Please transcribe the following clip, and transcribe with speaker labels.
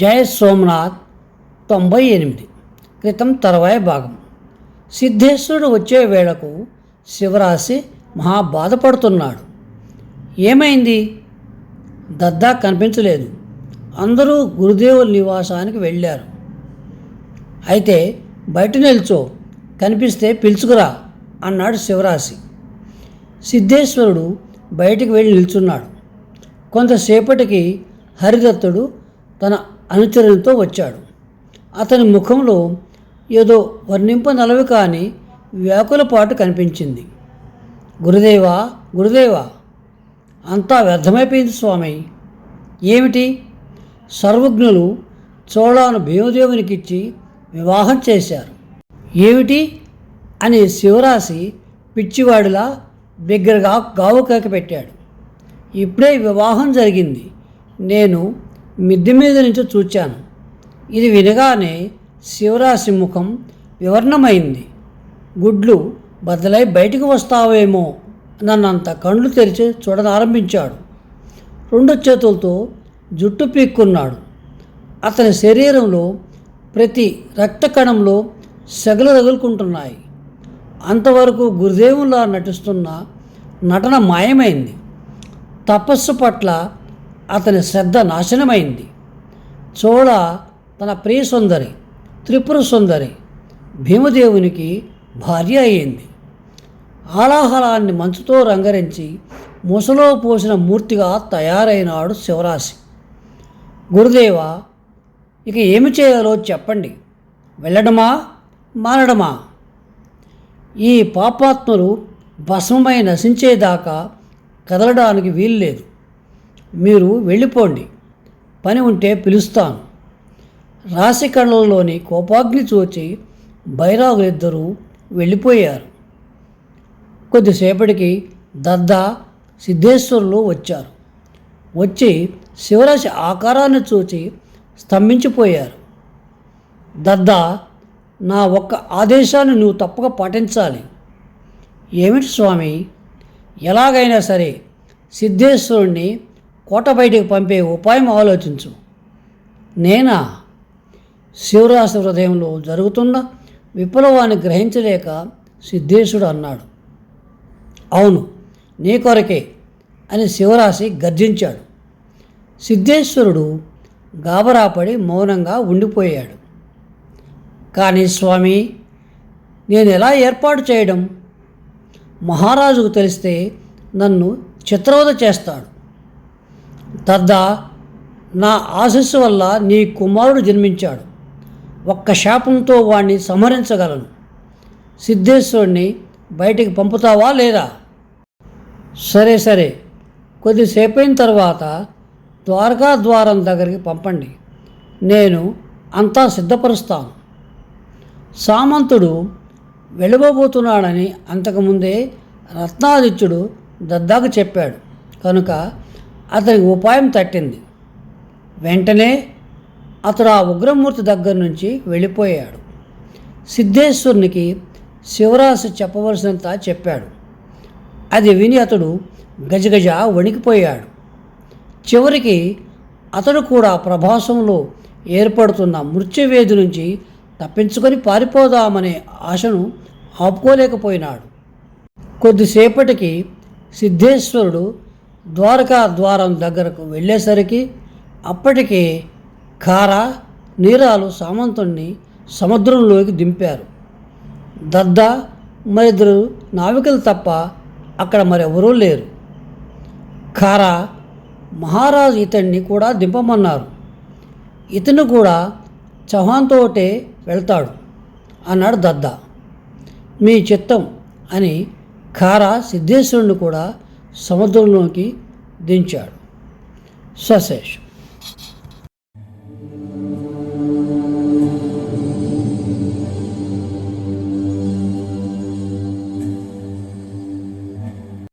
Speaker 1: జయ సోమనాథ్ తొంభై ఎనిమిది. క్రితం తర్వాయి భాగం. సిద్ధేశ్వరుడు వచ్చే వేళకు శివరాశి మహా బాధపడుతున్నాడు ఏమైంది? దద్దా కనిపించలేదు. అందరూ గురుదేవుల నివాసానికి వెళ్ళారు. అయితే బయట నిల్చో కనిపిస్తే పిలుచుకురా అన్నాడు శివరాశి. సిద్ధేశ్వరుడు బయటికి వెళ్ళి నిల్చున్నాడు. కొంతసేపటికి హరిదత్తుడు తన అనుచరులతో వచ్చాడు. అతని ముఖంలో ఏదో వర్ణింపనలవి కాని వ్యాకులపాటు కనిపించింది. గురుదేవా గురుదేవా! అంతా వ్యర్థమైపోయింది స్వామి. ఏమిటి? సర్వజ్ఞులు చోళాను భీమదేవునికిచ్చి వివాహం చేశారు. ఏమిటి? అని శివరాశి పిచ్చివాడిలా బిగ్గరగా గావు కేక పెట్టాడు. ఇప్పుడే వివాహం జరిగింది. నేను మిద్దె మీద నుంచి చూచాను. ఇది వినగానే శివరాశి ముఖం వివర్ణమైంది. గుడ్లు బద్దలై బయటికి వస్తావేమో నన్నంత కళ్ళు తెరిచి చూడనారంభించాడు. రెండు చేతులతో జుట్టు పీక్కున్నాడు. అతని శరీరంలో ప్రతి రక్త కణంలో సెగలు రగులుకుంటున్నాయి. అంతవరకు గురుదేవులా నటిస్తున్న నటన మాయమైంది. తపస్సు పట్ల అతని శ్రద్ధ నాశనమైంది. చోళ తన ప్రియ సుందరి త్రిపుర సుందరి భీమదేవునికి భార్య అయింది. ఆలాహలాన్ని మంచుతో రంగరించి ముసలో పోసిన మూర్తిగా తయారైనాడు శివరాశి. గురుదేవ ఇక ఏమి చేయాలో చెప్పండి. వెళ్ళడమా? మానడమా ఈ పాపాత్మలు భస్మమై నశించేదాకా కదలడానికి వీల్లేదు. మీరు వెళ్ళిపోండి. పని ఉంటే పిలుస్తాను. రాశికళ్ళలోని కోపాగ్ని చూచి బైరాగులిద్దరూ వెళ్ళిపోయారు. కొద్దిసేపటికి దద్ద సిద్ధేశ్వరులు వచ్చారు. వచ్చి శివరాశి ఆకారాన్ని చూచి స్తంభించిపోయారు. దద్ద నా ఒక్క ఆదేశాన్ని నువ్వు తప్పక పాటించాలి. ఏమిటి స్వామి? ఎలాగైనా సరే సిద్ధేశ్వరుణ్ణి కోట బయటికి పంపే ఉపాయం ఆలోచించు. నేనా? శివరాశి హృదయంలో జరుగుతున్న విప్లవాన్ని గ్రహించలేక సిద్ధేశుడు అన్నాడు. అవును నీ కొరకే అని శివరాశి గర్జించాడు. సిద్ధేశ్వరుడు గాబరాపడి మౌనంగా ఉండిపోయాడు. కానీ స్వామి నేను ఎలా ఏర్పాటు చేయడం? మహారాజుకు తెలిస్తే నన్ను చిత్రవద చేస్తాడు. తద్దా నా ఆశస్సు వల్ల నీ కుమారుడు జన్మించాడు. ఒక్క శాపంతో వాణ్ణి సంహరించగలను. సిద్ధేశ్వరుణ్ణి బయటికి పంపుతావా లేదా? సరే సరే. కొద్దిసేపైన తర్వాత ద్వారకా ద్వారం దగ్గరికి పంపండి. నేను అంతా సిద్ధపరుస్తాను. సామంతుడు వెళ్ళబోతున్నాడని అంతకుముందే రత్నాదిత్యుడు దద్దాకు చెప్పాడు. కనుక అతనికి ఉపాయం తట్టింది. వెంటనే అతడు ఆ ఉగ్రమూర్తి దగ్గర నుంచి వెళ్ళిపోయాడు. సిద్ధేశ్వరునికి శివరాశి చెప్పవలసినంత చెప్పాడు. అది విని అతడు గజగజ వణికిపోయాడు. చివరికి అతడు కూడా ప్రభాసంలో ఏర్పడుతున్న మృత్యువేది నుంచి తప్పించుకొని పారిపోదామనే ఆశను ఆపుకోలేకపోయినాడు. కొద్దిసేపటికి సిద్ధేశ్వరుడు ద్వారకా ద్వారం దగ్గరకు వెళ్ళేసరికి అప్పటికే కార నీరాలు సామంతుణ్ణి సముద్రంలోకి దింపారు. దద్ద మరిద్దరు నావికలు తప్ప అక్కడ మరెవరూ లేరు. కార మహారాజు ఇతన్ని కూడా దింపమన్నారు. ఇతను కూడా చౌహాన్తోటే వెళ్తాడు అన్నాడు దద్ద. మీ చిత్తం అని ఖారా సిద్ధేశ్వరుని కూడా సముద్రంలోకి దించాడు. సశేషం.